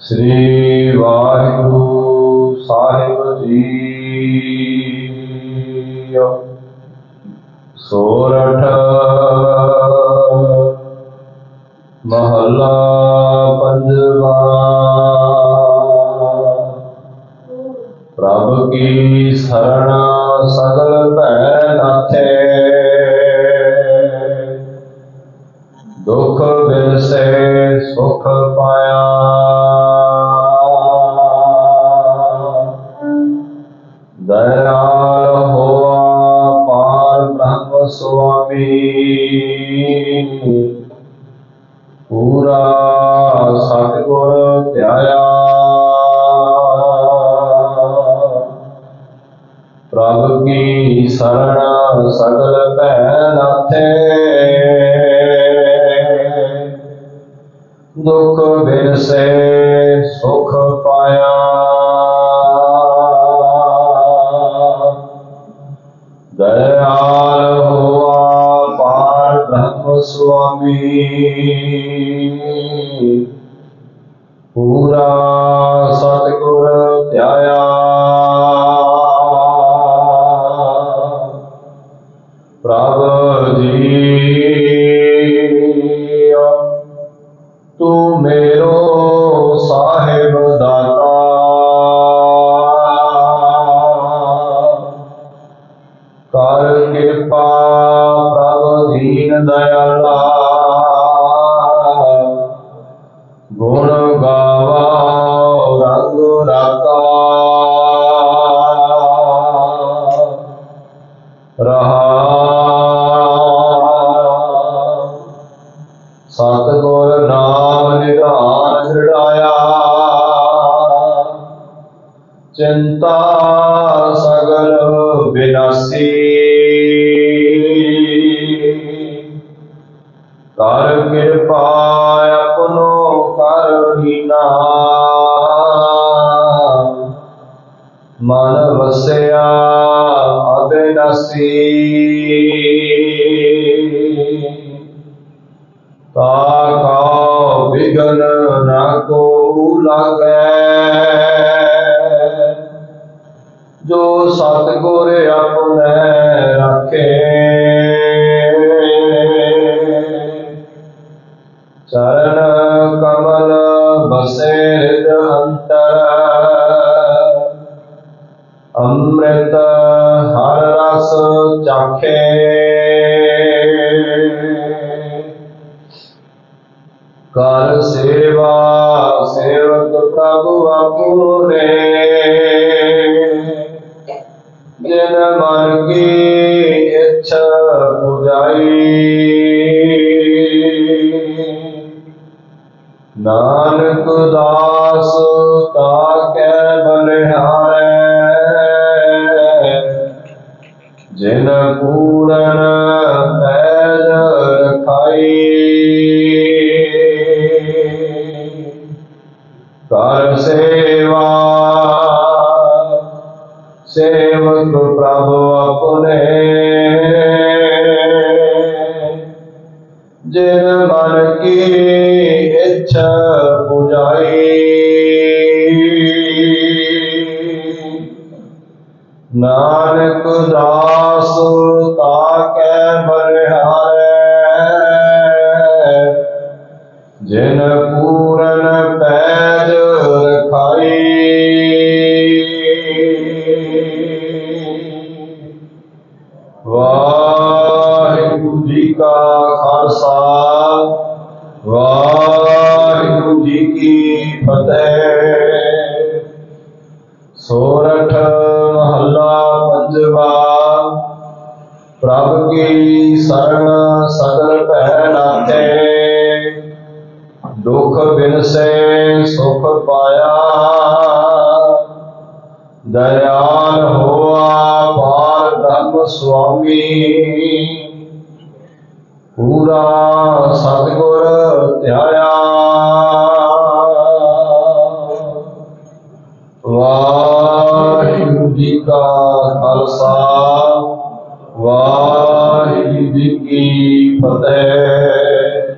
ਸ੍ਰੀ ਵਾਹਿਗੁਰੂ ਸਾਹਿਬ ਜੀ। ਸੋਰਠ ਮਹੱਲਾ ਪੰਜਵਾ। ਪ੍ਰਭ ਕੀ ਸਰਣਾ ਸਗਲ ਭੈ ਨਾਥੇ। ਸੁਆਮੀ ਪੂਰਾ ਸਤਿਗੁਰ ਧਿਆਇਆ ਪ੍ਰਭ ਕੀ ਸਰਣ ਸਗਲ ਭੈ ਨਾਥੇ ਦੁਖ ਬਿਨਸੇ ਸੁਖ ਪਾਇਆ ਦਇਆਲ ਸੁਆਮੀ ਪੂਰਾ ਸਤਿਗੁਰ ਧਿਆਇਆ। ਪ੍ਰਭ ਜੀ। सतगुर नाम निधान छड़ाया चिंता सगल विनासी। करपाया कृपा अपनो कर मन वसया अविनसी ताका विघन न को लगे। जो सतगुर अपने रखे अमृत हर रस चाखे। कर सेवा, सेवक प्रभु अपूरे। जिन मन की इच्छा पुजाई नानक सेवक प्रभु अपने। जिन मन की इच्छा बुझाई नानक दास ताके बनिहारे जिन खालसा वाहिगुरु जी की फतेह सोरठ महला पंजवा प्रभ की शरण सगल पह नाते दुख बिन से सुख पाया दयाल हुआ पार ब्रह्म स्वामी ਪੂਰਾ ਸਤਿਗੁਰ ਧਿਆਇਆ। ਵਾਹਿਗੁਰੂ ਜੀ ਕਾ ਖਾਲਸਾ ਵਾਹਿਗੁਰੂ ਜੀ ਕੀ ਫਤਿਹ।